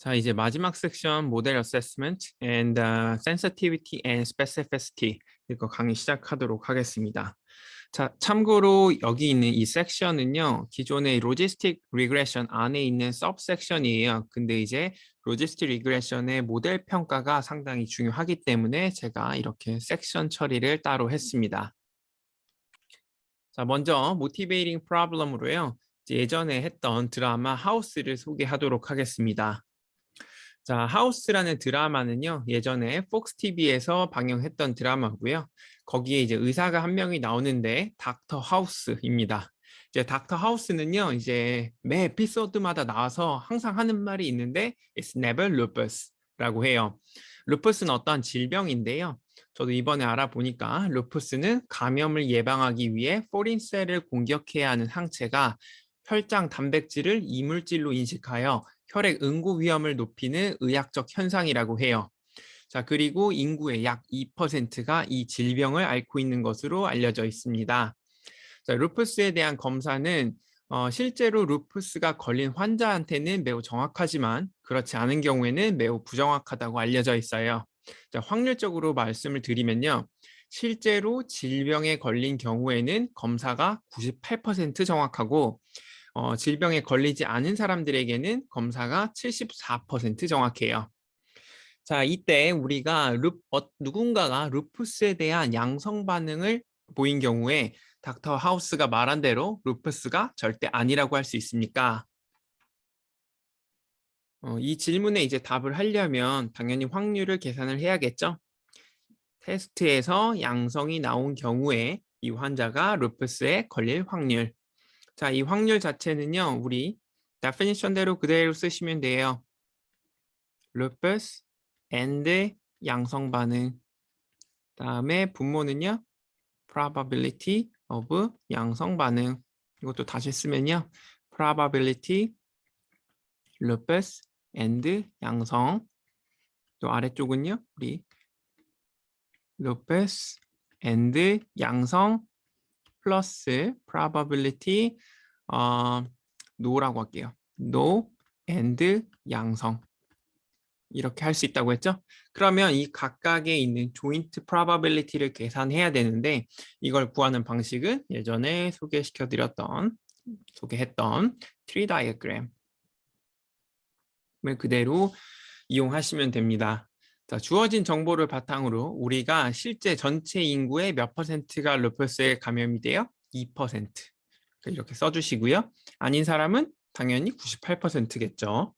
자, 이제 마지막 섹션 모델 어세스먼트 and uh, sensitivity and specificity 이거 강의 시작하도록 하겠습니다. 자, 참고로 여기 있는 이 섹션은요. 기존의 로지스틱 리그레션 안에 있는 서브 섹션이에요. 근데 이제 로지스틱 리그레션의 모델 평가가 상당히 중요하기 때문에 제가 이렇게 섹션 처리를 따로 했습니다. 자, 먼저 모티베이팅 프로블럼으로요. 예전에 했던 드라마 하우스를 소개하도록 하겠습니다. 자, 하우스라는 드라마는요, 예전에 폭스 TV에서 방영했던 드라마고요. 거기에 이제 의사가 한 명이 나오는데 닥터 하우스입니다. 이제 닥터 하우스는요, 이제 매 에피소드마다 나와서 항상 하는 말이 있는데 It's never lupus라고 해요. 루푸스는 어떤 질병인데요. 저도 이번에 알아보니까 루푸스는 감염을 예방하기 위해 포린셀을 공격해야 하는 항체가 혈장 단백질을 이물질로 인식하여 혈액 응고 위험을 높이는 의학적 현상이라고 해요. 자, 그리고 인구의 약 2%가 이 질병을 앓고 있는 것으로 알려져 있습니다. 자, 루푸스에 대한 검사는 어, 실제로 루푸스가 걸린 환자한테는 매우 정확하지만 그렇지 않은 경우에는 매우 부정확하다고 알려져 있어요. 자, 확률적으로 말씀을 드리면요. 실제로 질병에 걸린 경우에는 검사가 98% 정확하고 어, 질병에 걸리지 않은 사람들에게는 검사가 74% 정확해요. 자, 이때 우리가 루, 어, 누군가가 루푸스에 대한 양성 반응을 보인 경우에 닥터 하우스가 말한 대로 루푸스가 절대 아니라고 할 수 있습니까? 어, 이 질문에 이제 답을 하려면 당연히 확률을 계산을 해야겠죠? 테스트에서 양성이 나온 경우에 이 환자가 루푸스에 걸릴 확률 자, 이 확률 자체는요, 우리 definition대로 그대로 쓰시면 돼요. lupus and 양성 반응. 다음에 분모는요, probability of 양성 반응. 이것도 다시 쓰면요, probability lupus and 양성. 또 아래쪽은요, 우리 lupus and 양성 플러스 probability 어, no라고 할게요. no and 양성 이렇게 할 수 있다고 했죠? 그러면 이 각각에 있는 joint probability를 계산해야 되는데 이걸 구하는 방식은 예전에 소개시켜 드렸던 소개했던 tree diagram을 그대로 이용하시면 됩니다. 자, 주어진 정보를 바탕으로 우리가 실제 전체 인구의 몇 퍼센트가 루퍼스에 감염이 돼요? 2%. 이렇게 써주시고요. 아닌 사람은 당연히 98%겠죠.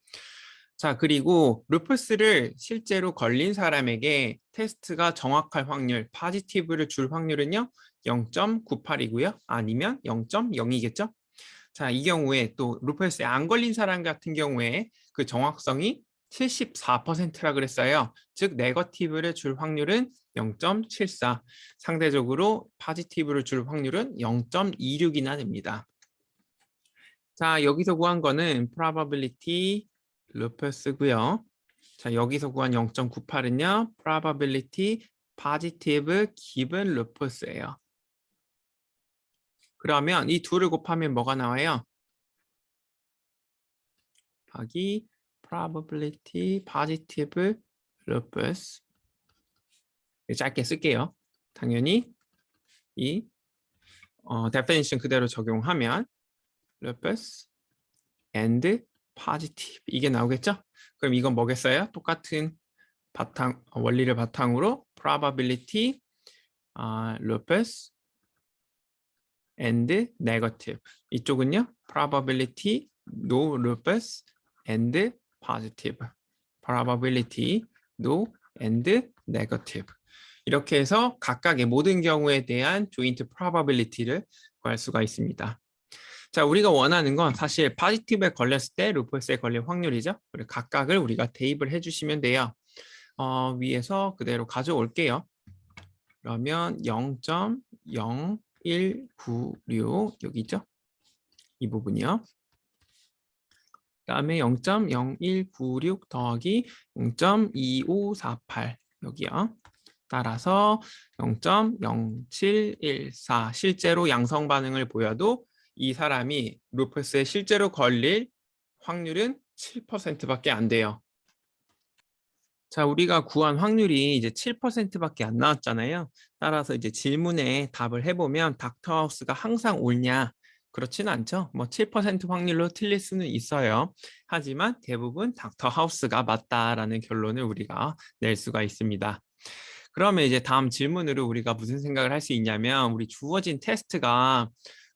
자, 그리고 루퍼스를 실제로 걸린 사람에게 테스트가 정확할 확률, 파지티브를 줄 확률은요. 0.98이고요. 아니면 0.0이겠죠. 자, 이 경우에 또 루퍼스에 안 걸린 사람 같은 경우에 그 정확성이 74%라 그랬어요. 즉 네거티브를 줄 확률은 0.74. 상대적으로 파지티브를 줄 확률은 0.26이나 됩니다. 자, 여기서 구한 거는 probability lupus고요. 자, 여기서 구한 0.98은요. probability positive given lupus예요. 그러면 이 둘을 곱하면 뭐가 나와요? 곱하기 probability positive lupus 짧게 쓸게요. 당연히 이 어, definition 그대로 적용하면 lupus and positive 이게 나오겠죠? 그럼 이건 뭐겠어요? 똑같은 바탕 원리를 바탕으로 probability 어, lupus and negative 이쪽은요 probability no lupus and positive, probability, no, and negative. 이렇게 해서 각각의 모든 경우에 대한 joint probability를 구할 수가 있습니다. 자, 우리가 원하는 건 사실 positive에 걸렸을 때 루퍼스에 걸릴 확률이죠. 그리고 각각을 우리가 대입을 해주시면 돼요. 어, 위에서 그대로 가져올게요. 그러면 0.0196 여기 있죠? 이 부분이요. 다음에 0.0196 더하기 0.2548 여기요. 따라서 0.0714 실제로 양성 반응을 보여도 이 사람이 루퍼스에 실제로 걸릴 확률은 7%밖에 안 돼요. 자, 우리가 구한 확률이 이제 7%밖에 안 나왔잖아요. 따라서 이제 질문에 답을 해보면 닥터하우스가 항상 옳냐? 그렇지는 않죠. 뭐 7% 확률로 틀릴 수는 있어요. 하지만 대부분 닥터 하우스가 맞다라는 결론을 우리가 낼 수가 있습니다. 그러면 이제 다음 질문으로 우리가 무슨 생각을 할 수 있냐면 우리 주어진 테스트가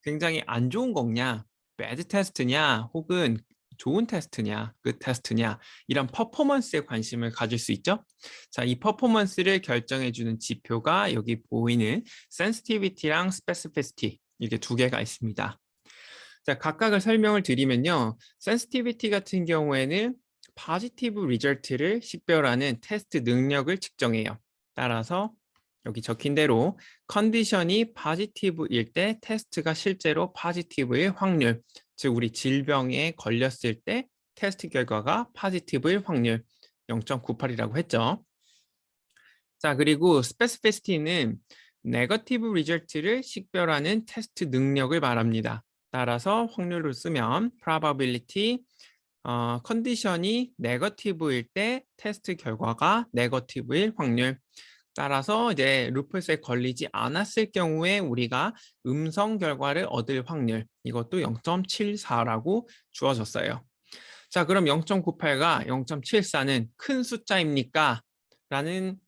굉장히 안 좋은 거냐, 배드 테스트냐, 혹은 좋은 테스트냐, 그 테스트냐 이런 퍼포먼스에 관심을 가질 수 있죠. 자, 이 퍼포먼스를 결정해 주는 지표가 여기 보이는 sensitivity랑 specificity 이렇게 두 개가 있습니다. 자, 각각을 설명을 드리면요. sensitivity 같은 경우에는 positive result를 식별하는 테스트 능력을 측정해요. 따라서 여기 적힌 대로 컨디션이 positive일 때 테스트가 실제로 positive일 확률, 즉 우리 질병에 걸렸을 때 테스트 결과가 positive일 확률 0.98이라고 했죠. 자, 그리고 specificity는 negative result를 식별하는 테스트 능력을 말합니다. 따라서 확률을 쓰면 probability 어, 컨디션이 네거티브일 때 테스트 결과가 네거티브일 확률 따라서 이제 루퍼스에 걸리지 않았을 경우에 우리가 음성 결과를 얻을 확률 이것도 0.74라고 주어졌어요. 자 그럼 0.98과 0.74는 큰 숫자입니까? 라는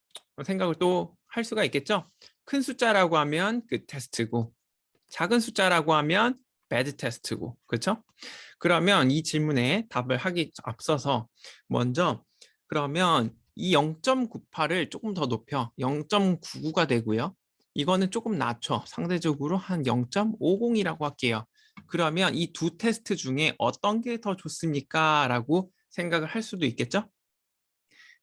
생각을 또 할 수가 있겠죠. 큰 숫자라고 하면 그 테스트고 작은 숫자라고 하면 배드 테스트고 그렇죠? 그러면 이 질문에 답을 하기 앞서서 먼저 그러면 이 0.98을 조금 더 높여 0.99가 되고요. 이거는 조금 낮춰 상대적으로 한 0.50이라고 할게요. 그러면 이 두 테스트 중에 어떤 게 더 좋습니까? 라고 생각을 할 수도 있겠죠?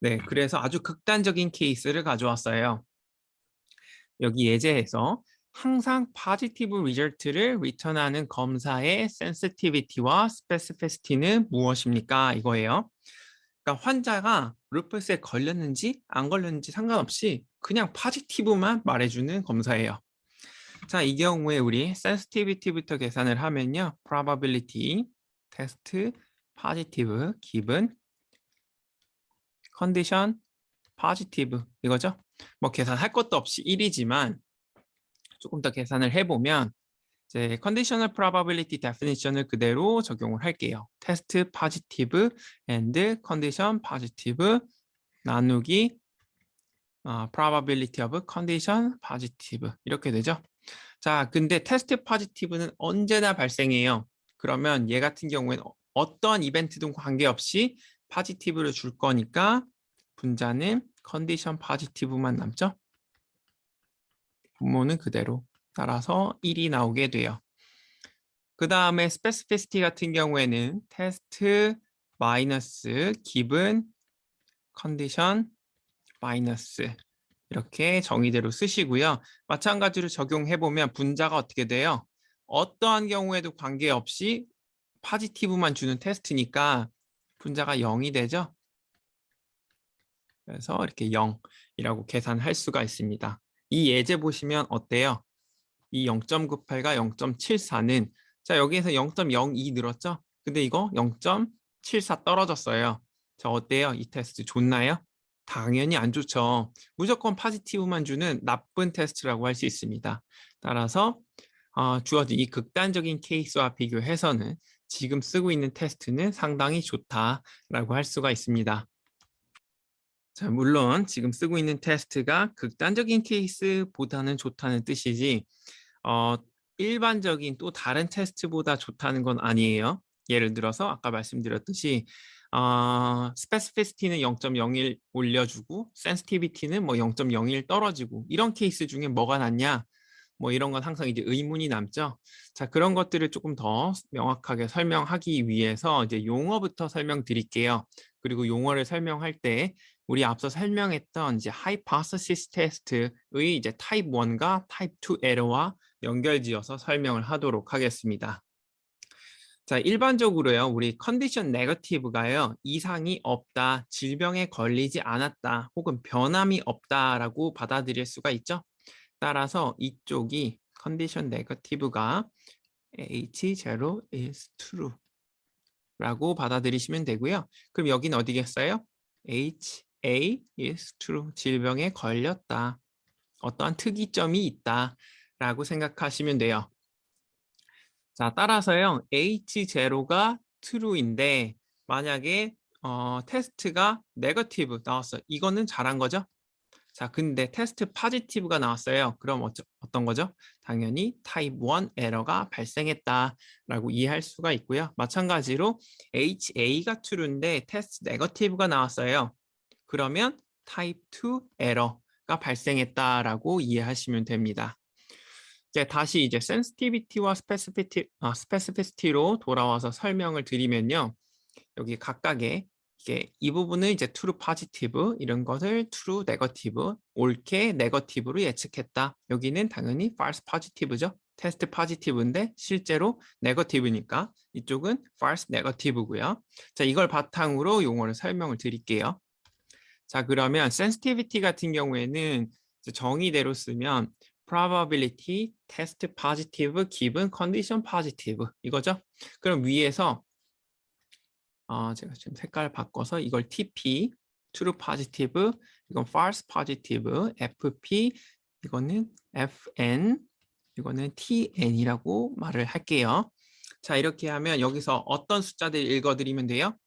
네, 그래서 아주 극단적인 케이스를 가져왔어요. 여기 예제에서 항상 positive result를 return하는 검사의 sensitivity와 specificity는 무엇입니까? 이거예요. 그러니까 환자가 루퍼스에 걸렸는지 안 걸렸는지 상관없이 그냥 positive만 말해주는 검사예요. 자, 이 경우에 우리 sensitivity부터 계산을 하면요. probability, test, positive, given, condition, positive 이거죠. 뭐 계산할 것도 없이 1이지만 조금 더 계산을 해보면 이제 conditional probability definition을 그대로 적용을 할게요. test positive and condition positive 나누기 어, probability of condition positive 이렇게 되죠. 자, 근데 test positive는 언제나 발생해요. 그러면 얘 같은 경우에는 어떤 이벤트든 관계없이 positive를 줄 거니까 분자는 condition positive만 남죠. 분모는 그대로 따라서 1이 나오게 돼요. 그 다음에 specificity 같은 경우에는 테스트 마이너스 given condition 마이너스 이렇게 정의대로 쓰시고요. 마찬가지로 적용해 보면 분자가 어떻게 돼요? 어떠한 경우에도 관계없이 파지티브만 주는 테스트니까 분자가 0이 되죠. 그래서 이렇게 0이라고 계산할 수가 있습니다. 이 예제 보시면 어때요? 이 0.98과 0.74는 자 여기에서 0.02 늘었죠? 근데 이거 0.74 떨어졌어요. 자 어때요? 이 테스트 좋나요? 당연히 안 좋죠. 무조건 파지티브만 주는 나쁜 테스트라고 할 수 있습니다. 따라서 어, 주어진 이 극단적인 케이스와 비교해서는 지금 쓰고 있는 테스트는 상당히 좋다라고 할 수가 있습니다. 자, 물론 지금 쓰고 있는 테스트가 극단적인 케이스보다는 좋다는 뜻이지 어, 일반적인 또 다른 테스트보다 좋다는 건 아니에요. 예를 들어서 아까 말씀드렸듯이 어, specificity는 0.01 올려주고 sensitivity는 뭐 0.01 떨어지고 이런 케이스 중에 뭐가 낫냐? 뭐 이런 건 항상 이제 의문이 남죠. 자, 그런 것들을 조금 더 명확하게 설명하기 위해서 이제 용어부터 설명드릴게요. 그리고 용어를 설명할 때 우리 앞서 설명했던 이제 hypothesis test의 이제 타입 1과 타입 2 에러와 연결지어서 설명을 하도록 하겠습니다. 자, 일반적으로요. 우리 컨디션 네거티브가요. 이상이 없다, 질병에 걸리지 않았다, 혹은 변함이 없다라고 받아들일 수가 있죠. 따라서 이쪽이 컨디션 네거티브가 H0 is true 라고 받아들이시면 되고요. 그럼 여기는 어디겠어요? H A is true. 질병에 걸렸다. 어떠한 특이점이 있다 라고 생각하시면 돼요. 자, 따라서요. H0가 true인데 만약에 어, 테스트가 네거티브 나왔어. 이거는 잘한 거죠? 자, 근데 테스트 파지티브가 나왔어요. 그럼 어쩌, 어떤 거죠? 당연히 타입 1 에러가 발생했다라고 이해할 수가 있고요. 마찬가지로 HA가 true인데 테스트 네거티브가 나왔어요. 그러면 타입 2 에러가 발생했다라고 이해하시면 됩니다. 이제 다시 이제 sensitivity와 specificity, 아, specificity로 돌아와서 설명을 드리면요. 여기 각각의 이게 이 부분은 이제 true positive 이런 것을 true negative 옳게 negative로 예측했다. 여기는 당연히 false positive죠. 테스트 positive인데 실제로 negative니까 이쪽은 false negative고요. 자, 이걸 바탕으로 용어를 설명을 드릴게요. 자, 그러면 sensitivity 같은 경우에는 정의대로 쓰면 probability test positive given condition positive 이거죠. 그럼 위에서 어, 제가 지금 색깔 바꿔서 이걸 TP, true positive, 이건 false positive, FP, 이거는 FN, 이거는 TN이라고 말을 할게요. 자, 이렇게 하면 여기서 어떤 숫자들 읽어드리면 돼요?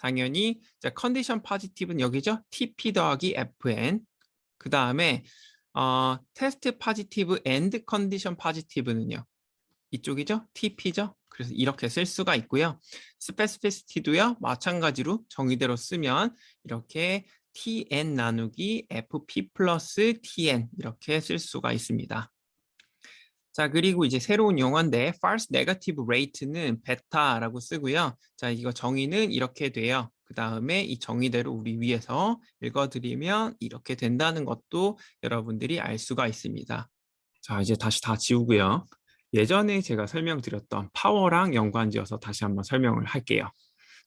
당연히 자, 컨디션 positive는 여기죠? TP 더하기 FN. 그 다음에 어, 테스트 포지티브 앤드 컨디션 포지티브는요. 이쪽이죠? TP죠? 그래서 이렇게 쓸 수가 있고요. 스페시피시티도요. 마찬가지로 정의대로 쓰면 이렇게 TN 나누기 FP 플러스 TN 이렇게 쓸 수가 있습니다. 자 그리고 이제 새로운 용어인데 false negative rate는 베타라고 쓰고요. 자 이거 정의는 이렇게 돼요. 그 다음에 이 정의대로 우리 위에서 읽어드리면 이렇게 된다는 것도 여러분들이 알 수가 있습니다. 자 이제 다시 다 지우고요. 예전에 제가 설명드렸던 파워랑 연관지어서 다시 한번 설명을 할게요.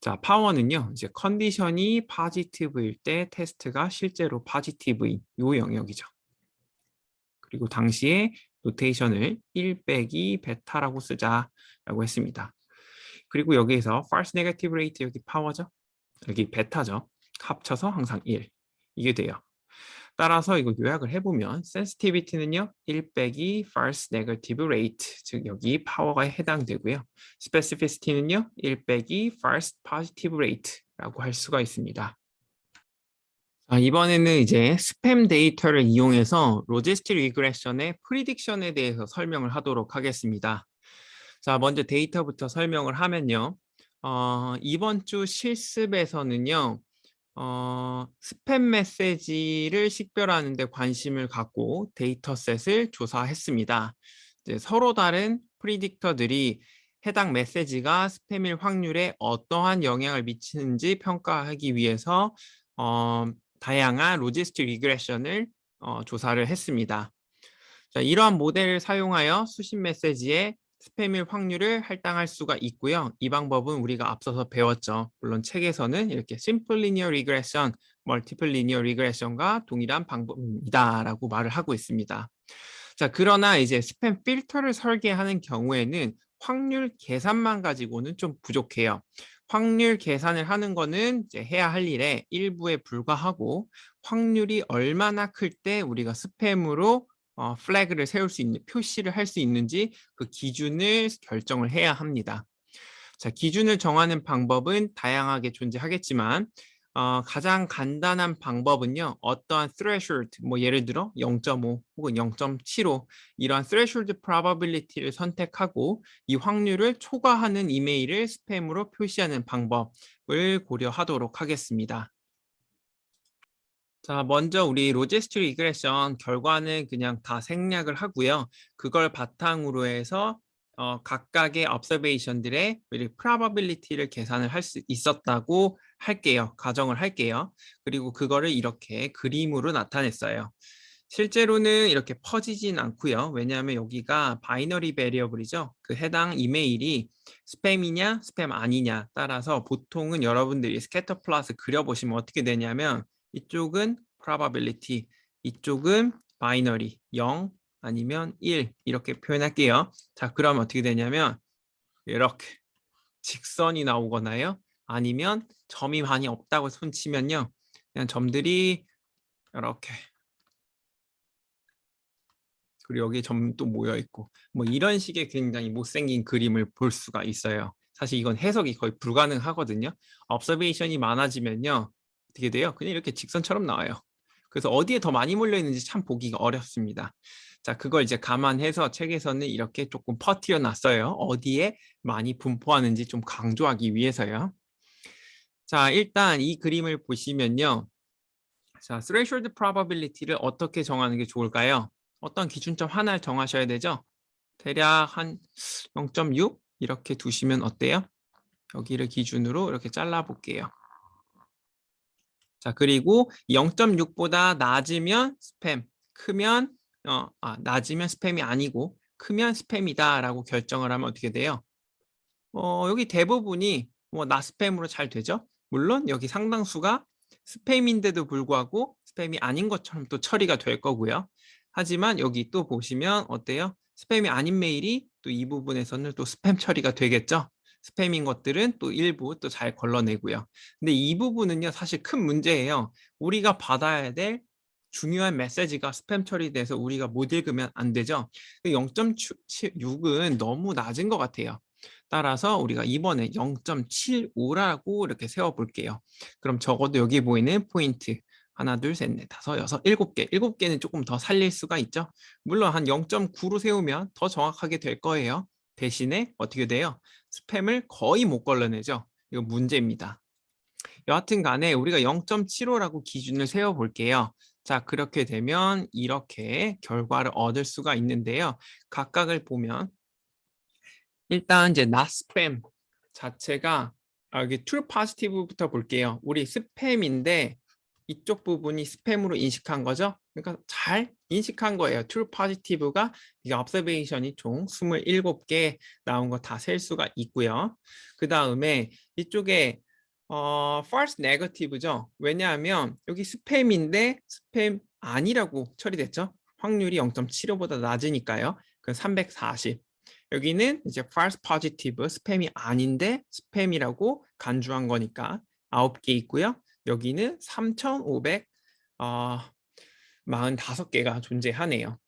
자, 파워는요. 이제 컨디션이 파지티브일 때 테스트가 실제로 파지티브인 요 영역이죠. 그리고 당시에 노테이션을 1 빼기 베타라고 쓰자라고 했습니다. 그리고 여기에서 false negative rate 여기 파워죠. 여기 베타죠. 합쳐서 항상 1. 이게 돼요. 따라서 이거 요약을 해보면 sensitivity는요. 1 빼기 false negative rate 즉 여기 파워가 해당되고요. specificity는요. 1 빼기 false positive rate라고 할 수가 있습니다. 자, 이번에는 이제 스팸 데이터를 이용해서 로지스틱 리그레션의 프리딕션에 대해서 설명을 하도록 하겠습니다. 자, 먼저 데이터부터 설명을 하면요. 어, 이번 주 실습에서는요. 어, 스팸 메시지를 식별하는 데 관심을 갖고 데이터셋을 조사했습니다. 이제 서로 다른 프리딕터들이 해당 메시지가 스팸일 확률에 어떠한 영향을 미치는지 평가하기 위해서 어, 다양한 로지스틱 리그레션을 어, 조사를 했습니다. 자, 이러한 모델을 사용하여 수신 메시지에 스팸일 확률을 할당할 수가 있고요. 이 방법은 우리가 앞서서 배웠죠. 물론 책에서는 이렇게 심플 리니어 리그레션, 멀티플 리니어 리그레션과 동일한 방법이다라고 말을 하고 있습니다. 자, 그러나 이제 스팸 필터를 설계하는 경우에는 확률 계산만 가지고는 좀 부족해요. 확률 계산을 하는 거는 이제 해야 할 일의 일부에 불과하고 확률이 얼마나 클 때 우리가 스팸으로 어, 플래그를 세울 수 있는 표시를 할 수 있는지 그 기준을 결정을 해야 합니다. 자, 기준을 정하는 방법은 다양하게 존재하겠지만 어, 가장 간단한 방법은요. 어떠한 threshold, 뭐 예를 들어 0.5 혹은 0.75 이러한 threshold probability를 선택하고 이 확률을 초과하는 이메일을 스팸으로 표시하는 방법을 고려하도록 하겠습니다. 자, 먼저 우리 로지스트 리그레션 결과는 그냥 다 생략을 하고요. 그걸 바탕으로 해서 어, 각각의 observation들의 probability를 계산을 할 수 있었다고 할게요. 가정을 할게요. 그리고 그거를 이렇게 그림으로 나타냈어요. 실제로는 이렇게 퍼지진 않고요. 왜냐하면 여기가 바이너리 베리어블이죠. 그 해당 이메일이 스팸이냐 스팸 아니냐 따라서 보통은 여러분들이 스캐터 플러스 그려보시면 어떻게 되냐면 이쪽은 probability, 이쪽은 binary 0 아니면 1 이렇게 표현할게요. 자, 그러면 어떻게 되냐면 이렇게 직선이 나오거나요. 아니면 점이 많이 없다고 손치면요. 그냥 점들이 이렇게 그리고 여기 점 또 모여 있고 뭐 이런 식의 굉장히 못생긴 그림을 볼 수가 있어요. 사실 이건 해석이 거의 불가능하거든요. observation이 많아지면요. 어떻게 돼요? 그냥 이렇게 직선처럼 나와요. 그래서 어디에 더 많이 몰려 있는지 참 보기가 어렵습니다. 자, 그걸 이제 감안해서 책에서는 이렇게 조금 퍼티어 놨어요. 어디에 많이 분포하는지 좀 강조하기 위해서요. 자, 일단 이 그림을 보시면요. 자, threshold probability를 어떻게 정하는 게 좋을까요? 어떤 기준점 하나를 정하셔야 되죠? 대략 한 0.6 이렇게 두시면 어때요? 여기를 기준으로 이렇게 잘라 볼게요. 자, 그리고 0.6보다 낮으면 스팸, 크면 어, 아, 낮으면 스팸이 아니고 크면 스팸이다라고 결정을 하면 어떻게 돼요? 어, 여기 대부분이 뭐 나 스팸으로 잘 되죠? 물론 여기 상당수가 스팸인데도 불구하고 스팸이 아닌 것처럼 또 처리가 될 거고요. 하지만 여기 또 보시면 어때요? 스팸이 아닌 메일이 또 이 부분에서는 또 스팸 처리가 되겠죠? 스팸인 것들은 또 일부 또 잘 걸러내고요. 근데 이 부분은요, 사실 큰 문제예요. 우리가 받아야 될 중요한 메시지가 스팸 처리돼서 우리가 못 읽으면 안 되죠. 0.6은 너무 낮은 것 같아요. 따라서 우리가 이번에 0.75라고 이렇게 세워볼게요. 그럼 적어도 여기 보이는 포인트 하나, 둘, 셋, 넷, 다섯, 여섯, 일곱 개. 일곱 개는 조금 더 살릴 수가 있죠. 물론 한 0.9로 세우면 더 정확하게 될 거예요. 대신에 어떻게 돼요? 스팸을 거의 못 걸러내죠. 이거 문제입니다. 여하튼 간에 우리가 0.75라고 기준을 세워볼게요. 자, 그렇게 되면 이렇게 결과를 얻을 수가 있는데요. 각각을 보면 일단 이제 spam 자체가 아, 여기 true positive부터 볼게요. 우리 스팸인데 이쪽 부분이 스팸으로 인식한 거죠. 그러니까 잘 인식한 거예요. true positive가 이 observation이 총 27개 나온 거 다 셀 수가 있고요. 그 다음에 이쪽에 어, false negative죠. 왜냐하면 여기 스팸인데 스팸 아니라고 처리됐죠. 확률이 0.75보다 낮으니까요. 그 340. 여기는 이제 false positive, 스팸이 아닌데 스팸이라고 간주한 거니까 9개 있고요. 여기는 3,500 어, 45개가 존재하네요.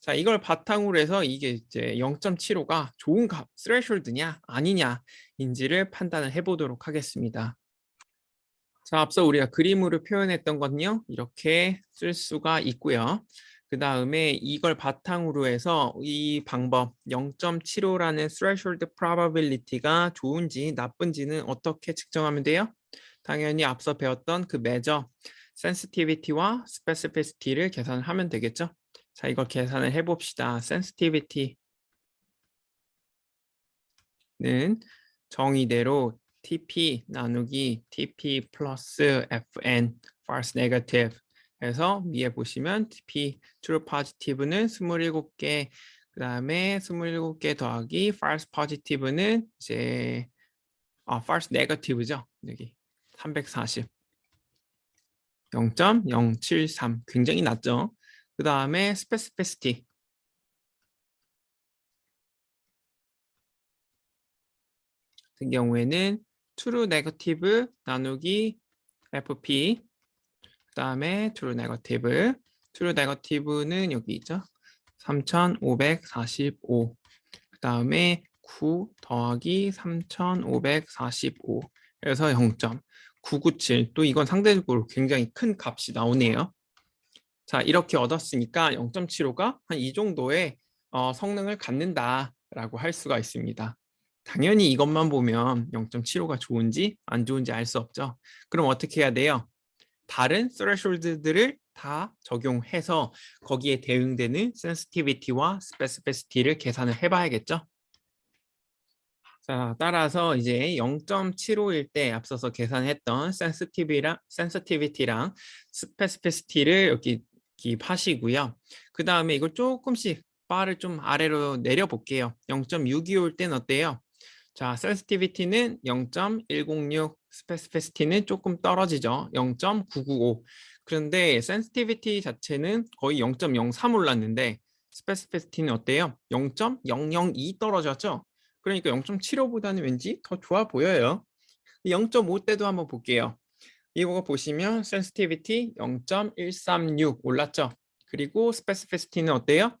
자, 이걸 바탕으로 해서 이게 이제 0.75가 좋은 값, 스레셜드냐 아니냐인지를 판단을 해보도록 하겠습니다. 자, 앞서 우리가 그림으로 표현했던 건요. 이렇게 쓸 수가 있고요. 그 다음에 이걸 바탕으로 해서 이 방법 0.75라는 threshold probability가 좋은지 나쁜지는 어떻게 측정하면 돼요? 당연히 앞서 배웠던 그 measure sensitivity와 specificity를 계산을 하면 되겠죠? 자, 이걸 계산을 해봅시다. sensitivity는 정의대로 TP 나누기 TP 플러스 FN false negative 해서 위에 보시면 TP true positive는 27개 그 다음에 27개 더하기 false positive는 이제 아 false negative죠 여기 340 0.073 굉장히 낮죠 그 다음에 specificity 같은 경우에는 true negative 나누기 FP 그 다음에 true negative. true negative는 여기 있죠? 3545 그 다음에 9 더하기 3545 그래서 0.997 또 이건 상대적으로 굉장히 큰 값이 나오네요 자 이렇게 얻었으니까 0.75가 한 이 정도의 어, 성능을 갖는다라고 할 수가 있습니다 당연히 이것만 보면 0.75가 좋은지 안 좋은지 알 수 없죠. 그럼 어떻게 해야 돼요? 다른 스레숄드들을 다 적용해서 거기에 대응되는 sensitivity와 specificity를 계산을 해봐야겠죠. 자, 따라서 이제 0.75일 때 앞서서 계산했던 sensitivity랑, sensitivity랑 specificity를 여기 기입하시고요. 그 다음에 이걸 조금씩 바를 좀 아래로 내려 볼게요. 0.625일 땐 어때요? 자, sensitivity는 0.106, specificity는 조금 떨어지죠. 0.995. 그런데 sensitivity 자체는 거의 0.03 올랐는데 specificity는 어때요? 0.002 떨어졌죠? 그러니까 0.75보다는 왠지 더 좋아 보여요. 0.5 때도 한번 볼게요. 이거 보시면 sensitivity 0.136 올랐죠. 그리고 specificity는 어때요?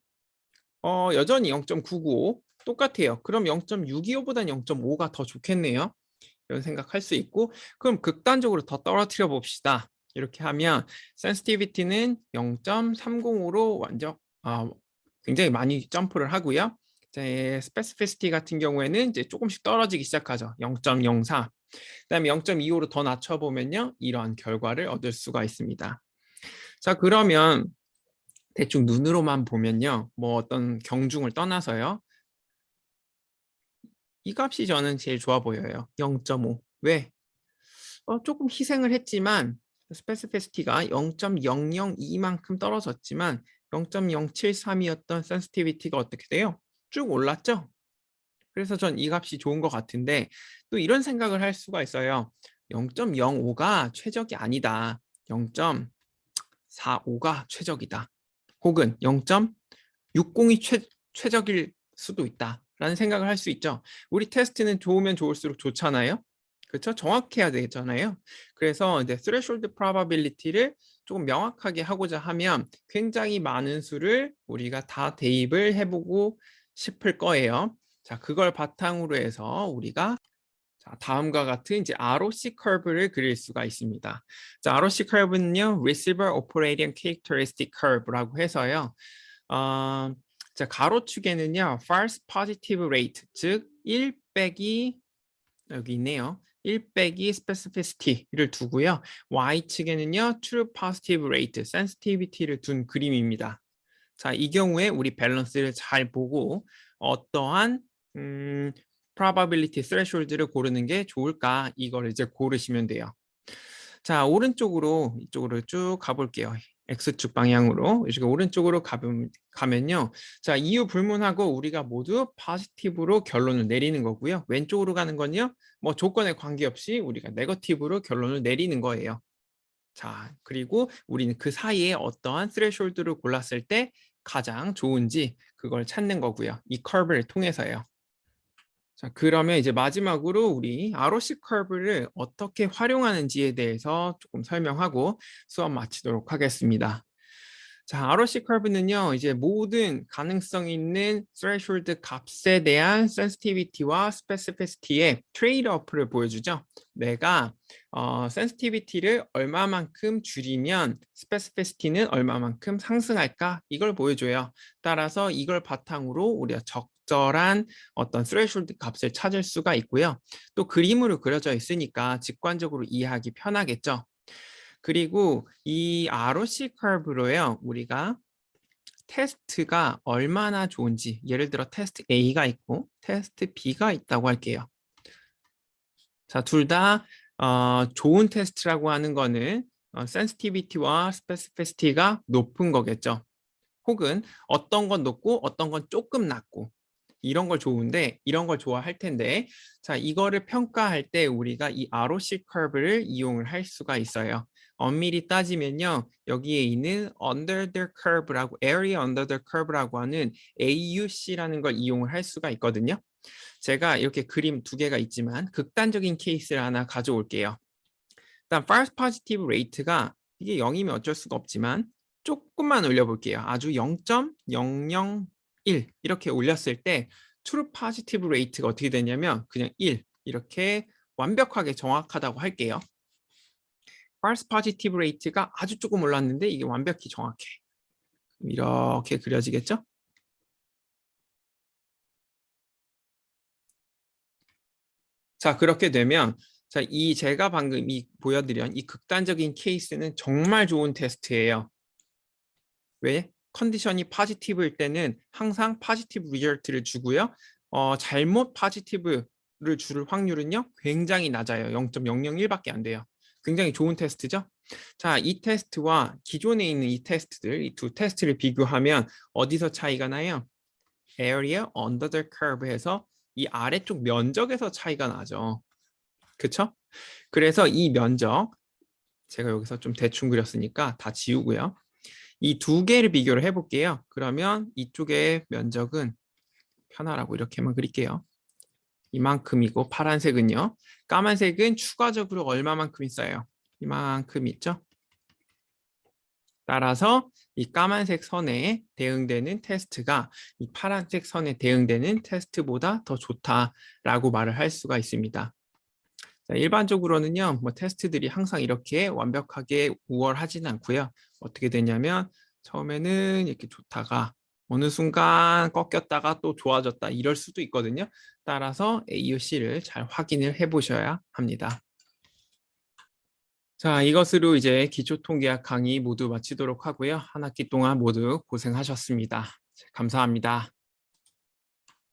어, 여전히 0.995 똑같아요. 그럼 0.625보다는 0.5가 더 좋겠네요. 이런 생각할 수 있고 그럼 극단적으로 더 떨어뜨려 봅시다. 이렇게 하면 sensitivity는 0.305로 완전 아, 굉장히 많이 점프를 하고요. 이제 specificity 같은 경우에는 이제 조금씩 떨어지기 시작하죠. 0.04. 그다음에 0.25로 더 낮춰 보면요. 이러한 결과를 얻을 수가 있습니다. 자, 그러면 대충 눈으로만 보면요. 뭐 어떤 경중을 떠나서요. 이 값이 저는 제일 좋아 보여요. 0.5. 왜? 어, 조금 희생을 했지만 스페시피시티가 0.002만큼 떨어졌지만 0.073이었던 센시티비티가 어떻게 돼요? 쭉 올랐죠? 그래서 전 이 값이 좋은 것 같은데 또 이런 생각을 할 수가 있어요. 0.05가 최적이 아니다. 0.45가 최적이다. 혹은 0.60이 최, 최적일 수도 있다. 라는 생각을 할 수 있죠. 우리 테스트는 좋으면 좋을수록 좋잖아요. 그렇죠? 정확해야 되잖아요. 그래서 이제 threshold probability를 조금 명확하게 하고자 하면 굉장히 많은 수를 우리가 다 대입을 해보고 싶을 거예요. 자, 그걸 바탕으로 해서 우리가 자, 다음과 같은 이제 ROC 커브를 그릴 수가 있습니다. 자, ROC 커브는요, Receiver Operating Characteristic Curve라고 해서요. 어, 자, 가로축에는요, false positive rate, 즉 1 빼기 여기 있네요. 1 빼기 specificity를 두고요. y축에는요, true positive rate, sensitivity를 둔 그림입니다. 자, 이 경우에 우리 밸런스를 잘 보고 어떠한 음, probability threshold를 고르는 게 좋을까 이걸 이제 고르시면 돼요. 자 오른쪽으로 이쪽으로 쭉 가볼게요. X축 방향으로 이렇게 오른쪽으로 가면, 가면요. 자 이유 불문하고 우리가 모두 포지티브로 결론을 내리는 거고요. 왼쪽으로 가는 건요. 뭐 조건에 관계없이 우리가 네거티브로 결론을 내리는 거예요. 자 그리고 우리는 그 사이에 어떠한 스레숄드를 골랐을 때 가장 좋은지 그걸 찾는 거고요. 이 커브를 통해서요. 자, 그러면 이제 마지막으로 우리 ROC 커브를 어떻게 활용하는지에 대해서 조금 설명하고 수업 마치도록 하겠습니다. 자, ROC 커브는요, 이제 모든 가능성 있는 threshold 값에 대한 sensitivity와 specificity의 트레이드오프를 보여주죠. 내가 어, sensitivity를 얼마만큼 줄이면 specificity는 얼마만큼 상승할까? 이걸 보여줘요. 따라서 이걸 바탕으로 우리가 적 적절한 어떤 스레숄드 값을 찾을 수가 있고요. 또 그림으로 그려져 있으니까 직관적으로 이해하기 편하겠죠. 그리고 이 ROC 커브로요. 우리가 테스트가 얼마나 좋은지 예를 들어 테스트 A가 있고 테스트 B가 있다고 할게요. 자, 둘다 어, 좋은 테스트라고 하는 거는 어, 센시티비티와 스페시피시티가 높은 거겠죠. 혹은 어떤 건 높고 어떤 건 조금 낮고 이런 걸 좋은데 이런 걸 좋아할 텐데 자 이거를 평가할 때 우리가 이 ROC 커브를 이용을 할 수가 있어요. 엄밀히 따지면요 여기에 있는 under the curve라고 area under the curve라고 하는 AUC라는 걸 이용을 할 수가 있거든요. 제가 이렇게 그림 두 개가 있지만 극단적인 케이스를 하나 가져올게요. 일단 false positive rate가 이게 0이면 어쩔 수가 없지만 조금만 올려볼게요. 아주 0.00 1 이렇게 올렸을 때 true positive rate가 어떻게 되냐면 그냥 1 이렇게 완벽하게 정확하다고 할게요. false positive rate가 아주 조금 올랐는데 이게 완벽히 정확해. 이렇게 그려지겠죠? 자 그렇게 되면 자, 이 제가 방금 이 보여드린 이 극단적인 케이스는 정말 좋은 테스트예요. 왜? 컨디션이 파지티브일 때는 항상 파지티브 리얼트를 주고요. 어, 잘못 파지티브를 줄 확률은요. 굉장히 낮아요. 0.001밖에 안 돼요. 굉장히 좋은 테스트죠. 자, 이 테스트와 기존에 있는 이 테스트들, 이 두 테스트를 비교하면 어디서 차이가 나요? area under the curve에서 이 아래쪽 면적에서 차이가 나죠. 그쵸? 그래서 이 면적, 제가 여기서 좀 대충 그렸으니까 다 지우고요. 이 두 개를 비교를 해볼게요. 그러면 이쪽의 면적은 편하라고 이렇게만 그릴게요. 이만큼이고 파란색은요. 까만색은 추가적으로 얼마만큼 있어요? 이만큼 있죠. 따라서 이 까만색 선에 대응되는 테스트가 이 파란색 선에 대응되는 테스트보다 더 좋다라고 말을 할 수가 있습니다. 자, 일반적으로는요, 뭐 테스트들이 항상 이렇게 완벽하게 우월하지는 않고요. 어떻게 되냐면 처음에는 이렇게 좋다가 어느 순간 꺾였다가 또 좋아졌다 이럴 수도 있거든요. 따라서 AUC를 잘 확인을 해 보셔야 합니다. 자, 이것으로 이제 기초통계학 강의 모두 마치도록 하고요. 한 학기 동안 모두 고생하셨습니다. 감사합니다.